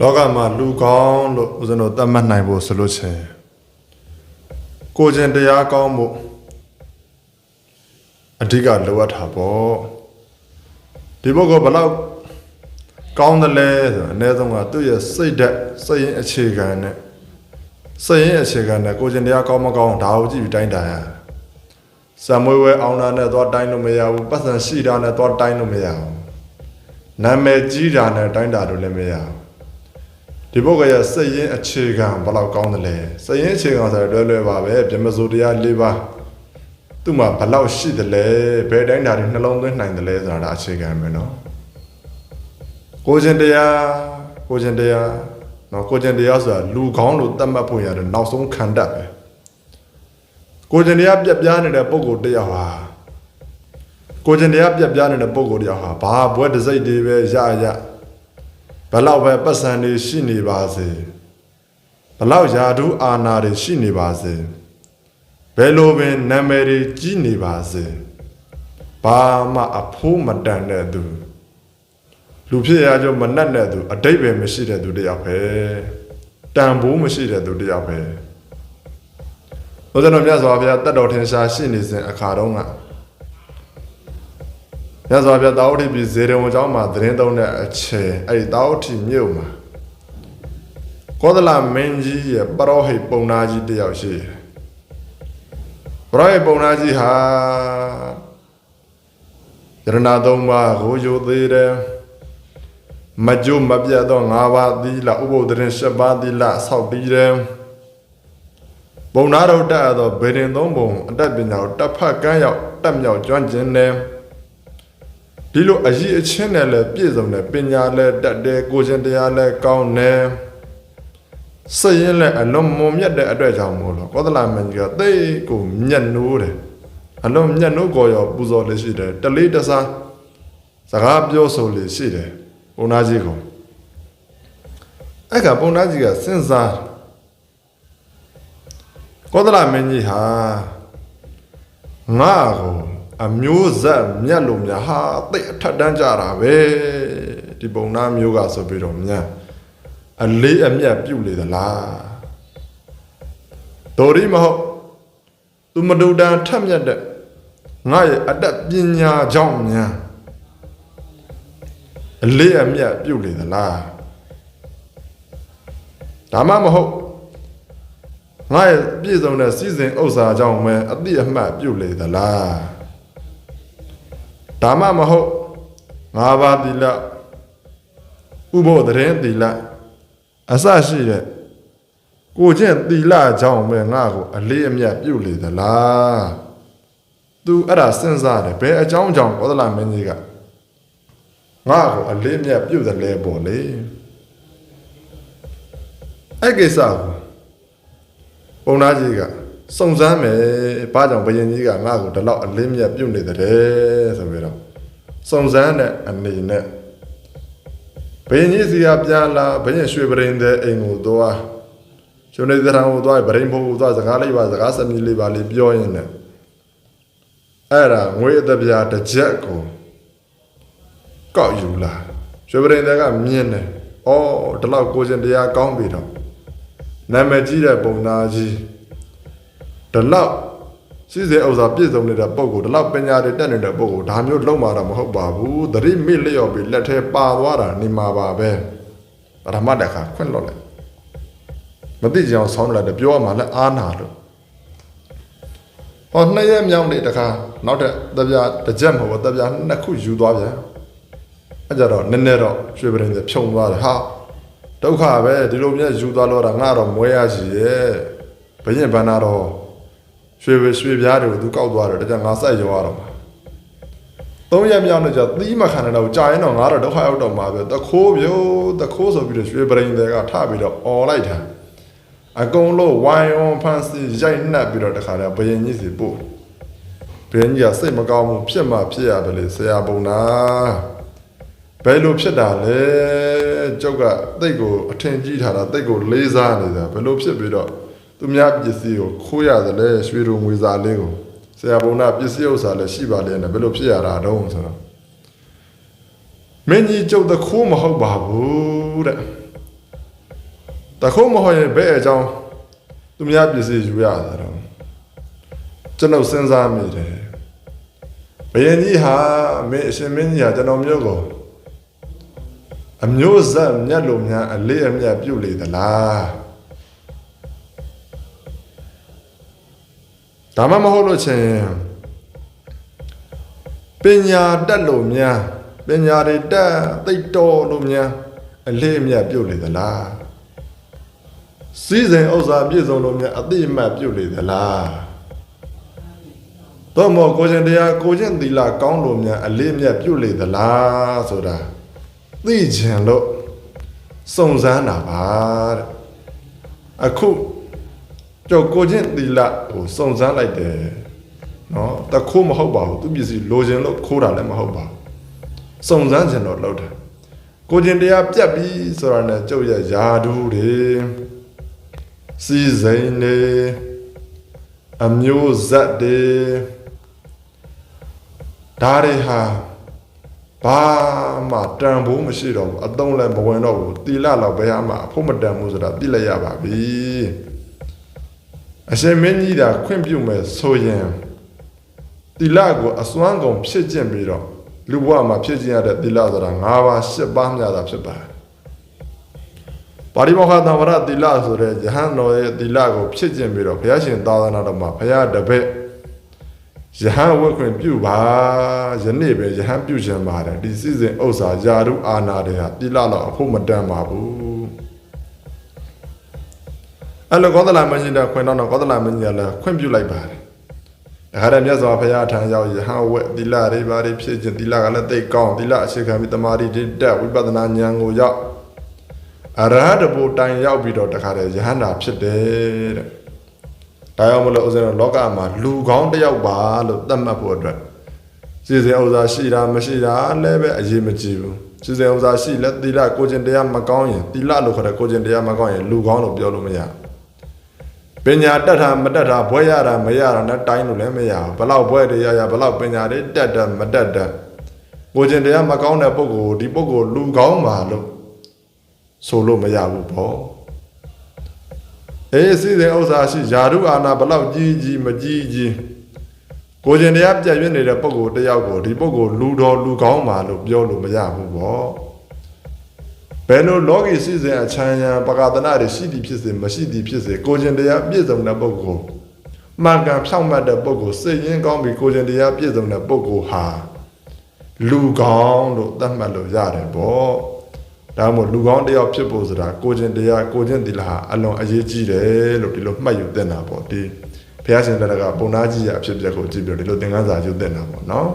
လောကမှာလူကောင်းလို့ဦးဇင်းတို့သတ်မှတ်နိုင်ဖို့ဆိုလို့ချင်ကိုယ်ကျင်တရားကောင်းဖို့အဓိကလိုအပ်တာပေါ့ဒီဘုကဘယ်လောက်ကောင်းတယ်လဲဆိုတော့အနည်းဆုံးကသူ့ရဲ့စိတ်ဓာတ်စိတ်ရင်းအခြေခံနဲ့စိတ်ရင်းအခြေခံနဲ့ကိုယ်ကျင်တရားကောင်းမကောင်းဒါကိုကြည့်ပြီးတိုင်းတာရစံမွေးဝဲအောင်တာနဲ့သွားတိုင်းလို့မရဘူးပတ်စံရှိတာနဲ့သွားတိုင်းလို့မရဘူးနာမည်ကြီးတာနဲ့တိုင်းတာလို့လည်းမရဘူး ဒီဘုတ်ကရစက်ရင်အခြေခံဘယ်လောက်ကောင်းတယ်လဲစက်ရင်အခြေခံဆိုတော့လွယ်လွယ်ပါပဲပြမစိုးတရား၄ပါးသူ့မှာဘယ်လောက်ရှိတယ်လဲဘယ်တိုင်းဓာတ်တွေနှလုံးသွင်းနိုင်တယ်လဲဆိုတာဒါအခြေခံပဲเนาะကိုကျင်တရားကိုကျင်တရားเนาะကိုကျင်တရားဆိုတာလူကောင်းလို့သတ်မှတ်ဖို့ရတယ်နောက်ဆုံးခံတတ်ပဲကိုကျင်တရားပြက်ပြားနေတဲ့ပုံကိုယ်တစ်ယောက်ဟာကိုကျင်တရားပြက်ပြားနေတဲ့ပုံကိုယ်တစ်ယောက်ဟာဘာဘွဲတစ်စိတ်တွေပဲရရ ဘလောက်ပဲပတ်စံတွေရှိနေပါစေဘလောက်ယာဓုအာနာတွေရှိနေပါစေဘယ်လိုပင်နာမည်တွေကြီးနေပါစေဘာမှအဖိုးမတန်တဲ့သူလူဖြစ်ရကြမနှက်တဲ့သူအတိတ်ပဲမရှိတဲ့သူတယောက်ပဲတန်ဖိုးမရှိတဲ့သူတယောက်ပဲဘုရားတော်မြတ်စွာဘုရားတတ်တော်ထင်ရှားရှိနေစဉ်အခါတုန်းက မြတ်စွာဘုရားတာဝတိပြည်ဇေရဝံကျောင်းမှာသတင်းသုံးတဲ့အချိန်အဲ့ဒီတာဝတိမြို့မှာကောသလမင်းကြီးရဲ့ပရောဟိတ်ပုံနာကြီးတယောက်ရှိတယ်ပရောဟိတ်ပုံနာကြီးဟာယရဏသုံးပါးကိုယူသေးတယ်မကြုမပြတ်သော၅ပါးသီလဥပုဒ္ဒရင်၈ပါးသီလဆောက်ပြီးတယ်ပုံနာတော်တက်သောဗေဒင်သုံးပုံအတတ်ပညာကိုတက်ဖတ်ကမ်းရောက်တက်မြောက်ကျွမ်းကျင်တယ် ဒီလိုအရေးအချင်းနဲ့လည်းပြည့်စုံတယ်ပညာလည်းတတ်တယ်ကိုယ်ချင်းတရားလည်းကောင်းတယ်စိတ်ရင်းလည်းအလုံးမုံမြတ်တဲ့အတွက်ကြောင့်မို့လို့ကောသလမင်းကြီးကသိကိုမျက်နှိုးတယ်အလုံးမျက်နှိုးကိုရောပူဇော်လေးရှိတယ်တလေးတစားစကားပြောဆိုလေးရှိတယ်ပုံနာကြီးကအဲ့ကပုံနာကြီးကစဉ်းစားကောသလမင်းကြီးဟာငါ့ကို အမျိုးဆက်မြတ်လို့များဟာတိတ်အထက်တန်းကြတာပဲဒီပုံနာမျိုးကဆိုပြီးတော့မြန်အလေးအမြတ်ပြုတ်လေသလားတော်ရီမဟုတ်သူမတူတန်ထက်မြတ်တဲ့ငါရဲ့အတတ်ပညာကြောင့်မြန်အလေးအမြတ်ပြုတ်လေသလားဒါမှမဟုတ်ငါရဲ့ပြည့်စုံတဲ့စီစဉ်ဥစ္စာကြောင့်ပဲအတိအမှတ်ပြုတ်လေသလား ဒါမှမဟုတ်ငါးပါးသီလဥဘောတရင်သီလအစရှိတဲ့ကိုချင်းသီလကြောင့်ပဲငါ့ကိုအလေးအမြတ်ပြုတ်လေသလားသူအဲ့ဒါစဉ်းစားတယ်ဘယ်အကြောင်းကြောင့်ကောသလမင်းကြီးကငါ့ကိုအလေးအမြတ်ပြုတ်တယ်လဲပေါ့လေအဲ့ကိစ္စကိုပုံနာကြီးက စုံစမ်းမယ်ဘာကြောင့်ဘယင်ကြီးကငါ့ကိုဒီလောက်အလင်းမြတ်ပြုတ်နေတယ်ဆိုပြီးတော့စုံစမ်းတဲ့အနေနဲ့ဘယင်ကြီးစီကပြန်လာဘယင်ရွှေပရင်တဲ့အိမ်ကိုသွားကျွန်တော်တရားကိုသွားဗရင်ဖို့ကိုသွားစကားလေးပါစကားစမြည်လေးပါလေးပြောရင်းနဲ့အဲ့ဒါငွေအသက်ပြားတစ်ချက်ကိုကောက်ယူလာရွှေပရင်တဲ့ကမြင်တယ်ဩဒီလောက်ကိုရှင်တရားကောင်းပြီတော့နာမည်ကြီးတဲ့ပုံသားကြီး ဒီလောက်စီစဉ်ဥစ္စာပြည့်စုံနေတဲ့ပုံကိုဒီလောက်ပညာတွေတက်နေတဲ့ပုံကိုဒါမျိုးလုံးမာတာမဟုတ်ပါဘူးသတိမိလျော့ပြီးလက်ထဲပါသွားတာနေမှာပါပဲပထမတစ်ခါခွင့်လွတ်လိုက်မသိကြအောင်ဆောင်းလိုက်တယ်ပြောရမှလည်းအားနာလို့ဟောနှစ်ရက်မြောင်းနေတခါနောက်တဲ့တပြားတစ်ချက်မဟုတ်ဘူးတပြားနှစ်ခုယူသွားပြန်အဲကြတော့နည်းနည်းတော့ရွှေပရင်တွေဖြုံသွားတယ်ဟာဒုက္ခပဲဒီလိုမြဲယူသွားလို့တာငါတော့မွဲရရှိရဲ့ဘရင်ဘန္နာတော့ ရွှေပဲရွှေပြားတွေကိုသူကောက်သွားတယ်ဒါကြောင့်ငါစိုက်ရောရတော့မှာသုံးရက်မြောက်နေကြသီးမခံတဲ့တော့ကြာရင်တော့ငါတော့ဒုက္ခရောက်တော့မှာပဲတခိုးပြိုးတခိုးဆိုပြီးတော့ရွှေပရင်တွေကထပြီးတော့អော်လိုက်တာအကုန်လုံးဝိုင်းဝန်းဖန်စီရိုက်နှက်ပြီးတော့တခါတည်းဘယင်ကြီးစီပို့ဘယင်ကြီးကစိတ်မကောင်းဘူးဖြစ်မှဖြစ်ရတယ်လေဆရာပုံနာဘယ်လိုဖြစ်တာလဲကျုပ်ကတိတ်ကိုအထင်ကြီးထားတာတိတ်ကိုလေးစားနေတာဘယ်လိုဖြစ်ပြီးတော့ သူများပစ္စည်းကိုခိုးရတယ်လေရွှေတို့ငွေစာလေးကိုဆရာဘုံနာပစ္စည်းဥစ္စာလည်းရှိပါလေနဲ့ဘယ်လိုဖြစ်ရတာတုံးဆိုတော့မင်းကြီးကျုပ်တခိုးမဟုတ်ပါဘူးတဲ့တခုံးမဟုတ်ရင်ဘယ်အကြောင်းသူများပစ္စည်းယူရတာတော့ကျွန်တော်စဉ်းစားမိတယ်ဘယင်ကြီးဟာမင်းအရှင်မင်းကြီးဟာကျွန်တော်မျိုးကိုအမျိုးဆက်မြတ်လို့များအလေးအမြတ်ပြုလေသလား ဒါမှမဟုတ်လို့ချင်းပညာတတ်လို့များပညာတွေတက်သိတော်လို့များအလေးအမြတ်ပြုလေသလားစည်းစိမ်ဥစ္စာပြည့်စုံလို့မြတ်အတိအမှတ်ပြုလေသလားတော့မောကိုရှင်တရားကိုရှင်သီလကောင်းလို့မြတ်အလေးမြတ်ပြုလေသလားဆိုတာသိချင်လို့စုံစမ်းတာပါတဲ့အခု ကြောကိုရှင်သီလကိုစုံစမ်းလိုက်တယ်နော်တခိုးမဟုတ်ပါဘူးသူပစ္စည်းလိုချင်လို့ခိုးတာလည်းမဟုတ်ပါဘူးစုံစမ်းချင်တော့လောက်တယ်ကိုရှင်တရားပြတ်ပြီဆိုတာနဲ့ကျုပ်ရဲ့ယာဒူးတွေစီစိန်နေအမျိုးဇက်တွေဒါတွေဟာဘာမှတန်ဖိုးမရှိတော့ဘူးအတုံးလည်းမဝင်တော့ဘူးတီလာတော့ဘယ်ဟာမှအဖို့မတန်ဘူးဆိုတာသိလိုက်ရပါပြီ အရှင်မင်းကြီးတာခွင့်ပြုမယ်ဆိုရင်တီလာကိုအစွမ်းကုန်ဖြစ်ကျင့်ပြီးတော့လူဘဝမှာဖြစ်ကျင့်ရတဲ့တီလာဆိုတာ၅ပါး၈ပါးမြတ်တာဖြစ်ပါတယ်ပါရိမောဟသံဝရသီလဆိုတဲ့ယဟန်တော်ရဲ့သီလကိုဖြစ်ကျင်ပြီးတော့ဘုရားရှင်သာသနာတော်မှာဘုရားတပည့်ယဟန်ဝတ်ခွင့်ပြုပါယနေ့ပဲယဟန်ပြုခြင်းပါတယ်ဒီစီစဉ်ဥစ္စာယာရုအာနာတွေဟာသီလတော့အဖို့မတန်ပါဘူး အဲ့လိုကောသလမင်းကြီးတဲ့ခွင့်တော်တော့ကောသလမင်းကြီးကလည်းခွင့်ပြုလိုက်ပါတယ်ဒါကြတဲ့မြတ်စွာဘုရားထံရောက်ယဟန်ဝတ်သီလတွေပါတွေဖြစ်ခြင်းသီလကလည်းသိကောင်းသီလအခြေခံပြီးတမာတိတက်ဝိပဿနာဉာဏ်ကိုရောက်အရဟတဘူတိုင်ရောက်ပြီးတော့တခါတည်းယဟန္တာဖြစ်တယ်တဲ့။ဒါကြောင့်မလို့ဥစဉ်တော့လောကမှာလူကောင်းတစ်ယောက်ပါလို့သတ်မှတ်ဖို့အတွက်စီစဉ်ဥစ္စာရှိတာမရှိတာလည်းပဲအရေးမကြီးဘူး။စီစဉ်ဥစ္စာရှိလဲသီလကိုကျင်တရားမကောင်းရင်သီလလို့ခေါ်တဲ့ကိုကျင်တရားမကောင်းရင်လူကောင်းလို့ပြောလို့မရဘူး။ ပညာတတ်တာမတတ်တာဘွဲရတာမရတာနဲ့တိုင်းလို့လည်းမရဘူး။ဘလောက်ဘွဲတွေရရဘလောက်ပညာတွေတက်တယ်မတက်တယ်ကိုကျင်တရားမကောင်းတဲ့ပုဂ္ဂိုလ်ဒီပုဂ္ဂိုလ်လူကောင်းပါလို့ဆိုလို့မရဘူးပေါ့အေးစီစဉ်ဥစ္စာရှိယာရုအာနာဘလောက်ကြီးကြီးမကြီးကြီးကိုကျင်တရားပြည့်ရင်းနေတဲ့ပုံကိုတယောက်ကိုဒီပုံကိုလူတော်လူကောင်းပါလို့ပြောလို့မရဘူးပေါ့ ဘယ်လိုလောကီစီစဉ်အချမ်းရန်ပကာသနာတွေရှိသည်ဖြစ်စေမရှိသည်ဖြစ်စေကိုကျင်တရားပြည့်စုံတဲ့ပုံကိုမှန်ကန်ဖြောင့်မတ်တဲ့ပုံကိုစိတ်ရင်းကောင်းပြီးကိုကျင်တရားပြည့်စုံတဲ့ပုံကိုဟာလူကောင်းလို့သတ်မှတ်လို့ရတယ်ပေါ့ဒါမှမဟုတ်လူကောင်းတယောက်ဖြစ်ဖို့ဆိုတာကိုကျင်တရားကိုကျင်သီလဟာအလွန်အရေးကြီးတယ်လို့ဒီလိုမှတ်ယူသင့်တာပေါ့ဒီဘုရားရှင်တရကပုံနာကြီးရအဖြစ်အပျက်ကိုကြည့်ပြီးတော့ဒီလိုသင်ခန်းစာယူသင့်တာပေါ့နော်